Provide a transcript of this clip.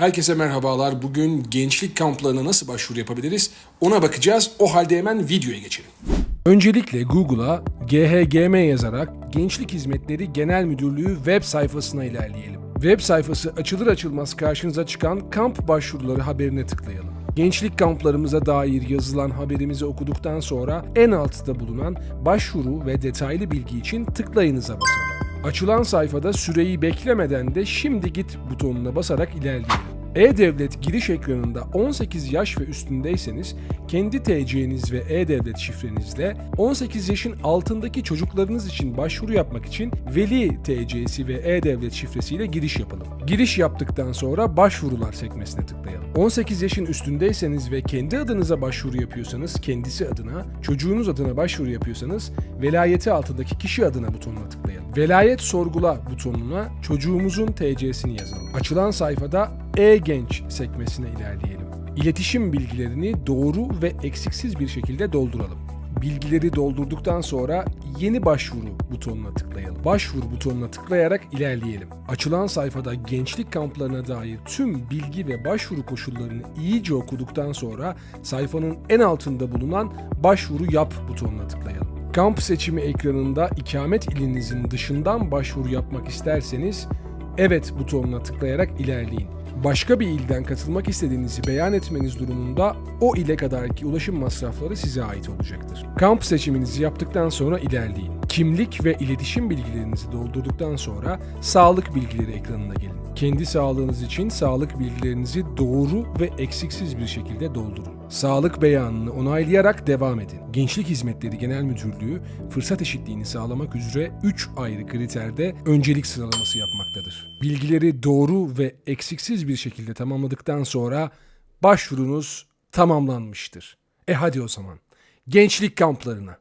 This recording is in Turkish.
Herkese merhabalar. Bugün gençlik kamplarına nasıl başvuru yapabiliriz? Ona bakacağız. O halde hemen videoya geçelim. Öncelikle Google'a GHGM yazarak Gençlik Hizmetleri Genel Müdürlüğü web sayfasına ilerleyelim. Web sayfası açılır açılmaz karşınıza çıkan kamp başvuruları haberine tıklayalım. Gençlik kamplarımıza dair yazılan haberimizi okuduktan sonra en altta bulunan başvuru ve detaylı bilgi için tıklayınıza basalım. Açılan sayfada süreyi beklemeden de şimdi git butonuna basarak ilerleyelim. E-Devlet giriş ekranında 18 yaş ve üstündeyseniz kendi TC'niz ve E-Devlet şifrenizle 18 yaşın altındaki çocuklarınız için başvuru yapmak için veli TC'si ve E-Devlet şifresiyle giriş yapalım. Giriş yaptıktan sonra başvurular sekmesine tıklayalım. 18 yaşın üstündeyseniz ve kendi adınıza başvuru yapıyorsanız kendisi adına, çocuğunuz adına başvuru yapıyorsanız velayeti altındaki kişi adına butonuna tıklayalım. Velayet sorgula butonuna çocuğumuzun TC'sini yazalım. Açılan sayfada e-genç sekmesine ilerleyelim. İletişim bilgilerini doğru ve eksiksiz bir şekilde dolduralım. Bilgileri doldurduktan sonra yeni başvuru butonuna tıklayalım. Başvuru butonuna tıklayarak ilerleyelim. Açılan sayfada gençlik kamplarına dair tüm bilgi ve başvuru koşullarını iyice okuduktan sonra sayfanın en altında bulunan başvuru yap butonuna tıklayalım. Kamp seçimi ekranında ikamet ilinizin dışından başvuru yapmak isterseniz evet butonuna tıklayarak ilerleyin. Başka bir ilden katılmak istediğinizi beyan etmeniz durumunda o ile kadarki ulaşım masrafları size ait olacaktır. Kamp seçiminizi yaptıktan sonra ilerleyin. Kimlik ve iletişim bilgilerinizi doldurduktan sonra sağlık bilgileri ekranına gelin. Kendi sağlığınız için sağlık bilgilerinizi doğru ve eksiksiz bir şekilde doldurun. Sağlık beyanını onaylayarak devam edin. Gençlik Hizmetleri Genel Müdürlüğü fırsat eşitliğini sağlamak üzere 3 ayrı kriterde öncelik sıralaması yapmaktadır. Bilgileri doğru ve eksiksiz bir şekilde tamamladıktan sonra başvurunuz tamamlanmıştır. E hadi o zaman. Gençlik kamplarına.